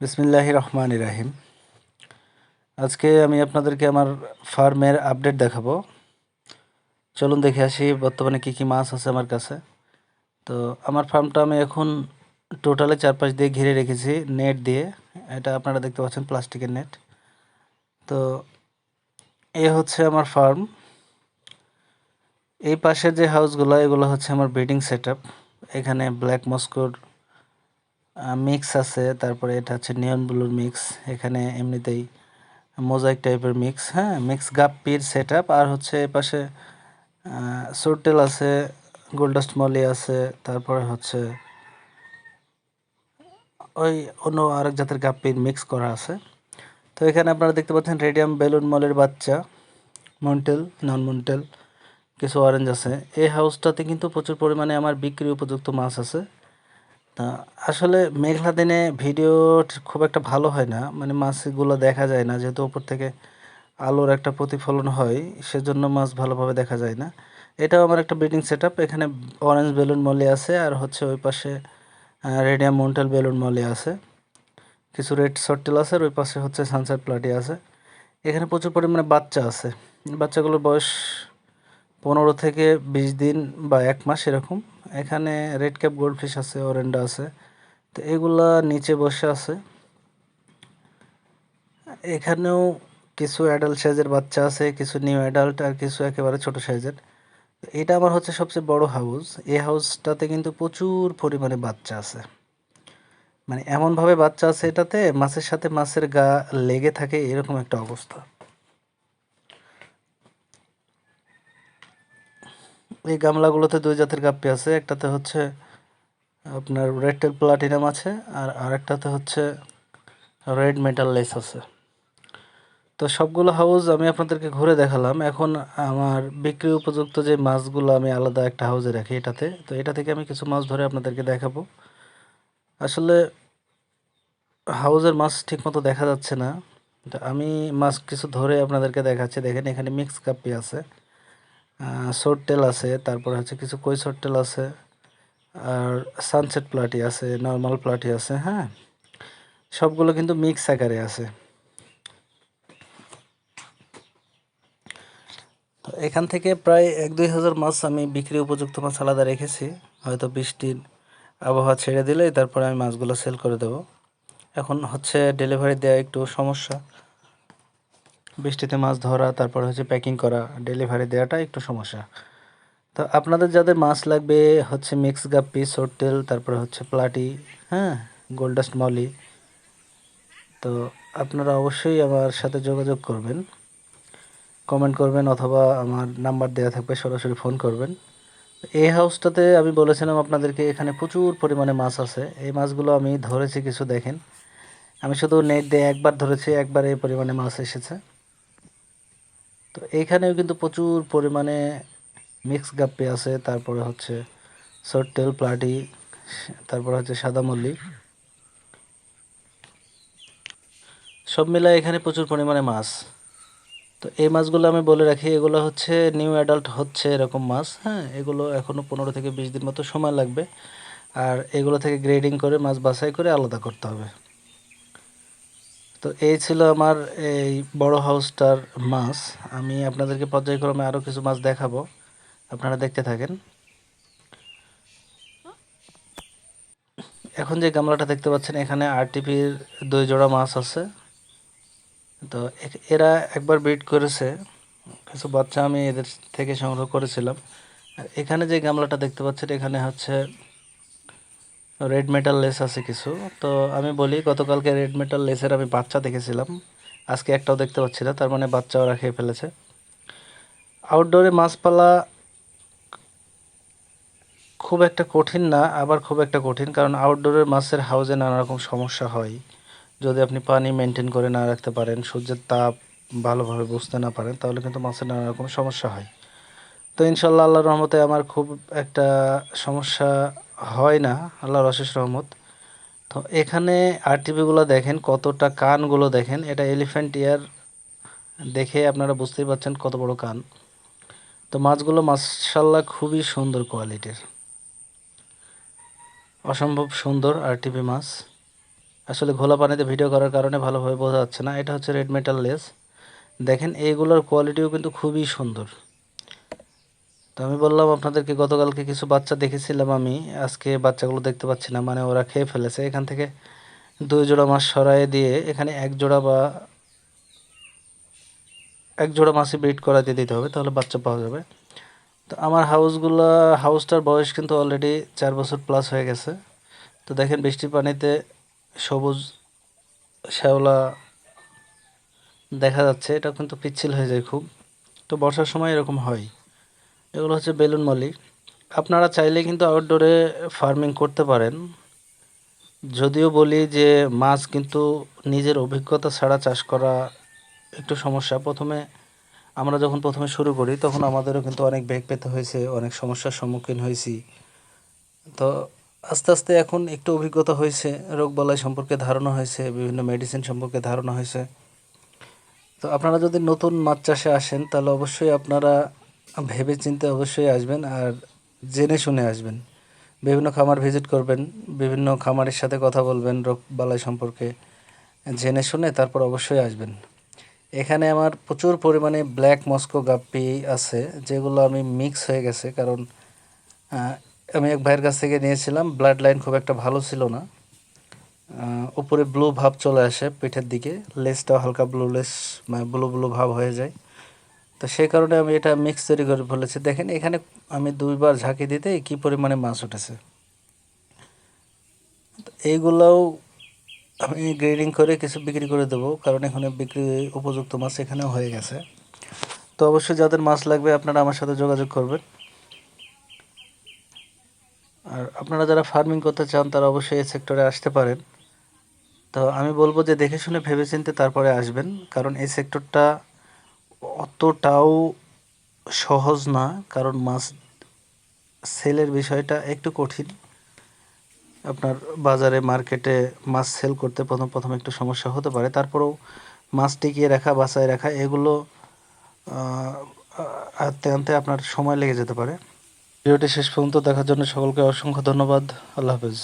বিসমিল্লাহ রহমান ইরাহিম আজকে আমি আপনাদেরকে আমার ফার্মের আপডেট দেখাবো। চলুন দেখে আসি, বর্তমানে কী কী মাছ আছে আমার কাছে। তো আমার ফার্মটা আমি এখন টোটালে চারপাশ দিয়ে ঘিরে রেখেছি, নেট দিয়ে। এটা আপনারা দেখতে পাচ্ছেন, প্লাস্টিকের নেট। তো এ হচ্ছে আমার ফার্ম। এই পাশের যে হাউসগুলো এগুলো হচ্ছে আমার ব্রিডিং সেট এখানে ব্ল্যাক মস্কোর মিক্স আছে। তারপরে এটা হচ্ছে নিয়ন ব্লুর মিক্স এখানে এমনিতেই মোজাইক টাইপের মিক্স হ্যাঁ? মিক্স গাপ্পির সেট আর হচ্ছে এ পাশে সোরটেল আছে গোল্ডাস্ট মলি আছে। তারপরে হচ্ছে ওই অন্য আরেক জাতের গাপ্পির মিক্স করা আছে। তো এখানে আপনারা দেখতে পাচ্ছেন রেডিয়াম বেলুন মলের বাচ্চা মন্টেল নন মন্টেল কিছু অরেঞ্জ আছে। এই হাউসটাতে কিন্তু প্রচুর পরিমাণে আমার বিক্রি উপযুক্ত মাছ আছে। তা আসলে মেঘলা দিনে ভিডিও খুব একটা ভালো হয় না। মানে মাছগুলো দেখা যায় না। যেহেতু ওপর থেকে আলোর একটা প্রতিফলন হয়, সেজন্য মাছ ভালোভাবে দেখা যায় না। এটাও আমার একটা ব্রিডিং সেট এখানে অরেঞ্জ বেলুন মলি আছে আর হচ্ছে ওই পাশে রেডিয়াম মন্টেল বেলুন মলি আছে। কিছু রেড সটটেল আছে আর ওই পাশে হচ্ছে সানসেট প্লাটি আছে। এখানে প্রচুর পরিমাণে বাচ্চা আছে। বাচ্চাগুলোর বয়স পনেরো থেকে বিশ দিন বা এক মাস এরকম। এখানে রেড ক্যাপ গোল্ডফিশ আছে অরেন্ডা আছে। তো এগুলা নিচে বসে আছে। এখানেও কিছু অ্যাডাল্ট সাইজের বাচ্চা আছে, কিছু নিউ অ্যাডাল্ট আর কিছু একেবারে ছোট সাইজের এটা আমার হচ্ছে সবচেয়ে বড় হাউস এই হাউসটাতে কিন্তু প্রচুর পরিমাণে বাচ্চা আছে। মানে এমনভাবে বাচ্চা আছে এটাতে, মাছের সাথে মাছের গা লেগে থাকে, এরকম একটা অবস্থা। এই গামলাগুলোতে দুই জাতের গাপ্পি আছে, একটাতে হচ্ছে আপনার রেড টেল প্লাটিনাম আছে আর আরেকটাতে হচ্ছে রেড মেটাল লেস আছে। তো সবগুলো হাউস আমি আপনাদেরকে ঘুরে দেখালাম। এখন আমার বিক্রি উপযুক্ত যে মাছগুলো আমি আলাদা একটা হাউসে রাখি এটাতে। তো এটা থেকে আমি কিছু মাছ ধরে আপনাদেরকে দেখাবো। আসলে হাউসের মাছ ঠিকমতো দেখা যাচ্ছে না। আমি মাছ কিছু ধরে আপনাদেরকে দেখাচ্ছি। দেখেন এখানে মিক্স কাপ্পি আছে। শর্ট টেল আছে, তারপর হচ্ছে কিছু কই শর্ট টেল আছে, আর সানসেট প্লাটি আছে নর্মাল প্লাটি আছে হ্যাঁ? সবগুলো কিন্তু মিক্স আকারে আছে। এখান থেকে প্রায় এক দুই হাজার মাছ আমি বিক্রি উপযুক্ত মাছ আলাদা রেখেছি। হয়তো বৃষ্টির আবহাওয়া ছেড়ে দিলেই তারপরে আমি মাছগুলো সেল করে দেবো। এখন হচ্ছে ডেলিভারি দেওয়া একটু সমস্যা। বৃষ্টিতে মাছ ধরা, তারপর হচ্ছে প্যাকিং করা ডেলিভারি দেওয়াটা একটু সমস্যা। তো আপনাদের যাদের মাছ লাগবে হচ্ছে মিক্স গাপ্পি সোরটেল তারপরে হচ্ছে প্লাটি হ্যাঁ গোল্ডাস্ট মলি তো আপনারা অবশ্যই আমার সাথে যোগাযোগ করবেন। কমেন্ট করবেন অথবা আমার নাম্বার দেওয়া থাকবে, সরাসরি ফোন করবেন। এই হাউসটাতে আমি বলেছিলাম আপনাদেরকে, এখানে প্রচুর পরিমাণে মাছ আছে। এই মাছগুলো আমি ধরেছি কিছু দেখেন। আমি শুধু নেট দিয়ে একবার ধরেছি, একবার এই পরিমাণে মাছ এসেছে। তো এইখানেও কিন্তু প্রচুর পরিমাণে মিক্স গাপ্পি আছে, তারপরে হচ্ছে সরটেল প্লাটি, তারপরে হচ্ছে সাদা মল্লি সব মিলায় এখানে প্রচুর পরিমাণে মাছ। তো এই মাছগুলো আমি বলে রাখি, এগুলো হচ্ছে নিউ অ্যাডাল্ট হচ্ছে এরকম মাছ হ্যাঁ এগুলো এখনও পনেরো থেকে বিশ দিন মতো সময় লাগবে। আর এগুলো থেকে গ্রেডিং করে, মাছ বাছাই করে আলাদা করতে হবে। তো এই ছিল আমার এই বড় হাউসটার মাছ। আমি আপনাদেরকে পর্যায়ক্রমে আরও কিছু মাছ দেখাবো। আপনারা দেখতে থাকেন। এখন যে গামলাটা দেখতে পাচ্ছেন, এখানে আরটিপির দুই জোড়া মাছ আছে। তো এরা একবার ব্রিড করেছে। কিছু বাচ্চা আমি এদের থেকে সংগ্রহ করেছিলাম। আর এখানে যে গামলাটা দেখতে পাচ্ছেন, এখানে হচ্ছে রেড মেটাল লেস আছে কিছু। তো আমি বলি, গতকালকে রেড মেটাল লেসের আমি বাচ্চা দেখেছিলাম। আজকে একটাও দেখতে পাচ্ছি না, তার মানে বাচ্চা ওরা খেয়ে ফেলেছে। আউটডোরে মাছ পালা খুব একটা কঠিন না, আবার খুব একটা কঠিন, কারণ আউটডোরের মাছের হাউজে নানা রকম সমস্যা হয়। যদি আপনি পানি মেনটেন করে না রাখতে পারেন, সূর্যের তাপ ভালোভাবে বুঝতে না পারেন, তাহলে কিন্তু মাছের নানা রকম সমস্যা হয়। তো ইনশাল্লাহ আল্লাহর রহমতে আমার খুব একটা সমস্যা হয় না, আল্লাহর অশেষ রহমত। তো এখানে আরটিপিগুলো দেখেন, কতটা কানগুলো দেখেন। এটা এলিফ্যান্ট ইয়ার দেখে আপনারা বুঝতেই পারছেন কত বড় কান। তো মাছগুলো মাসাল্লাহ খুবই সুন্দর কোয়ালিটির অসম্ভব সুন্দর আরটিপি মাছ। আসলে ঘোলা পানিতে ভিডিও করার কারণে ভালোভাবে বোঝা যাচ্ছে না। এটা হচ্ছে রেড মেটাল লেস দেখেন, এইগুলোর কোয়ালিটিও কিন্তু খুবই সুন্দর। তো আমি বললাম আপনাদেরকে, গতকালকে কিছু বাচ্চা দেখেছিলাম আমি। আজকে বাচ্চাগুলো দেখতে পাচ্ছি না মানে ওরা খেয়ে ফেলেছে। এখান থেকে দুই জোড়া মাছ সরাই দিয়ে এখানে এক জোড়া বা এক জোড়া মাছই ব্রিড করাতে দিতে হবে, তাহলে বাচ্চা পাওয়া যাবে। তো আমার হাউসগুলা, হাউসটার বয়স কিন্তু অলরেডি চার বছর প্লাস হয়ে গেছে। তো দেখেন বৃষ্টির পানিতে সবুজ শ্যাওলা দেখা যাচ্ছে, এটা কিন্তু পিচ্ছিল হয়ে যায় খুব। তো বর্ষার সময় এরকম হয়। এগুলো হচ্ছে বেলুন মলি আপনারা চাইলে কিন্তু আউটডোরে ফার্মিং করতে পারেন। যদিও বলি যে মাছ কিন্তু নিজের অভিজ্ঞতা ছাড়া চাষ করা একটু সমস্যা। প্রথমে আমরা যখন প্রথমে শুরু করি, তখন আমাদেরও কিন্তু অনেক বেগ পেতে হয়েছে, অনেক সমস্যার সম্মুখীন হয়েছি। তো আস্তে আস্তে এখন একটু অভিজ্ঞতা হয়েছে রোগবালাই সম্পর্কে ধারণা হয়েছে, বিভিন্ন মেডিসিন সম্পর্কে ধারণা হয়েছে। তো আপনারা যদি নতুন মাছ চাষে আসেন, তাহলে অবশ্যই আপনারা ভেবে চিন্তে অবশ্যই আসবেন আর জেনে শুনে আসবেন। বিভিন্ন খামার ভিজিট করবেন, বিভিন্ন খামারের সাথে কথা বলবেন রোগ বালাই সম্পর্কে জেনে শুনে তারপর অবশ্যই আসবেন। এখানে আমার প্রচুর পরিমাণে ব্ল্যাক মস্কো গাপ্পি আছে, যেগুলো আমি মিক্স হয়ে গেছে কারণ আমি এক ভাইয়ের কাছ থেকে নিয়েছিলাম, ব্লাড লাইন খুব একটা ভালো ছিল না। উপরে ব্লু ভাব চলে আসে, পিঠের দিকে, লেসটাও হালকা ব্লু লেস মানে ব্লু ব্লু ভাব হয়ে যায়। তো সেই কারণে আমি এটা মিক্স তৈরি করে ফেলেছি। দেখেন, এখানে আমি দুইবার ঝাঁকি দিতে কি পরিমাণে মাছ উঠেছে। এইগুলোও আমি গ্রেডিং করে কিছু বিক্রি করে দেবো, কারণ এখানে বিক্রি উপযুক্ত মাছ এখানেও হয়ে গেছে। তো অবশ্যই যাদের মাছ লাগবে আপনারা আমার সাথে যোগাযোগ করবেন। আর আপনারা যারা ফার্মিং করতে চান, তারা অবশ্যই এই সেক্টরে আসতে পারেন। তো আমি বলব যে দেখে শুনে ভেবেচিন্তে তারপরে আসবেন, কারণ এই সেক্টরটা অতটাও সহজ না, কারণ মাছ সেলের বিষয়টা একটু কঠিন। আপনার বাজারে, মার্কেটে মাছ সেল করতে প্রথম প্রথম একটু সমস্যা হতে পারে। তারপরেও মাছ টিকিয়ে রাখা বাসায় রাখা, এগুলো আনতে আনতে আপনার সময় লেগে যেতে পারে। ভিডিওটি শেষ পর্যন্ত দেখার জন্য সকলকে অসংখ্য ধন্যবাদ। আল্লাহ হাফেজ।